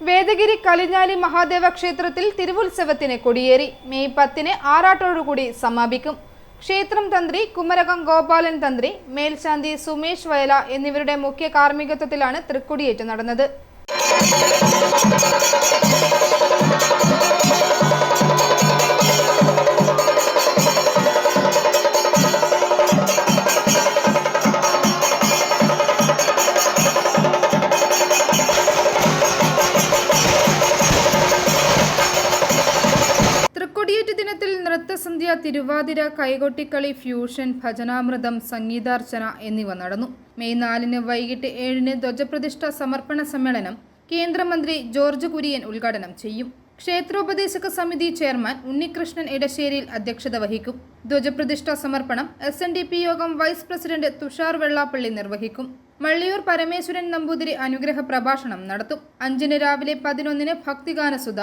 വേദഗിരി കലിഞ്ഞാലി മഹാദേവ ക്ഷേത്രത്തിൽ തിരുവുത്സവത്തിന് കൊടിയേറി. മെയ് പത്തിന് ആറാട്ടോടുകൂടി സമാപിക്കും. ക്ഷേത്രം തന്ത്രി കുമരകം ഗോപാലൻ തന്ത്രി മേൽശാന്തി സുമേഷ് വയല എന്നിവരുടെ മുഖ്യ കാർമ്മികത്വത്തിലാണ് തൃക്കൊടിയേറ്റ് നടന്നത്. നൃത്തസന്ധ്യ തിരുവാതിര കൈകൊട്ടിക്കളി ഫ്യൂഷൻ ഭജനാമൃതം സംഗീതാർച്ചന എന്നിവ നടന്നു. മെയ് നാലിന് വൈകിട്ട് ഏഴിന് ധ്വജപ്രതിഷ്ഠ സമർപ്പണ സമ്മേളനം കേന്ദ്രമന്ത്രി ജോർജ് കുര്യൻ ഉദ്ഘാടനം ചെയ്യും. ക്ഷേത്രോപദേശക സമിതി ചെയർമാൻ ഉണ്ണികൃഷ്ണൻ ഇടശ്ശേരിയിൽ അധ്യക്ഷത വഹിക്കും. ധ്വജപ്രതിഷ്ഠ സമർപ്പണം എസ് എൻ ഡി പി യോഗം വൈസ് പ്രസിഡന്റ് തുഷാർ വെള്ളാപ്പള്ളി നിർവഹിക്കും. മള്ളിയൂർ പരമേശ്വരൻ നമ്പൂതിരി അനുഗ്രഹ പ്രഭാഷണം നടത്തും. അഞ്ചിന് രാവിലെ പതിനൊന്നിന് ഭക്തിഗാനസുധ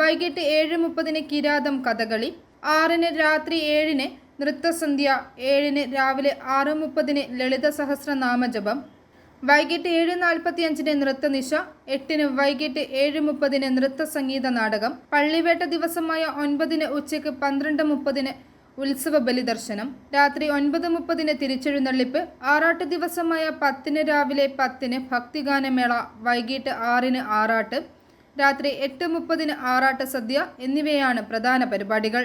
വൈകിട്ട് ഏഴ് മുപ്പതിന് കിരാതം കഥകളി ആറിന് രാത്രി ഏഴിന് നൃത്തസന്ധ്യ ഏഴിന് രാവിലെ ആറ് മുപ്പതിന് ലളിത സഹസ്രനാമജപം വൈകിട്ട് ഏഴ് നാൽപ്പത്തി അഞ്ചിന് നൃത്തനിശ എട്ടിന് വൈകിട്ട് ഏഴ് മുപ്പതിന് നൃത്ത സംഗീത നാടകം പള്ളിവേട്ട ദിവസമായ ഒൻപതിന് ഉച്ചയ്ക്ക് പന്ത്രണ്ട് മുപ്പതിന് ഉത്സവ ബലിദർശനം രാത്രി ഒൻപത് മുപ്പതിന് തിരിച്ചെഴുന്നള്ളിപ്പ് ആറാട്ട് ദിവസമായ പത്തിന് രാവിലെ പത്തിന് ഭക്തിഗാനമേള വൈകിട്ട് ആറിന് ആറാട്ട് രാത്രി എട്ട് മുപ്പതിന് ആറാട്ട് സദ്യ എന്നിവയാണ് പ്രധാന പരിപാടികൾ.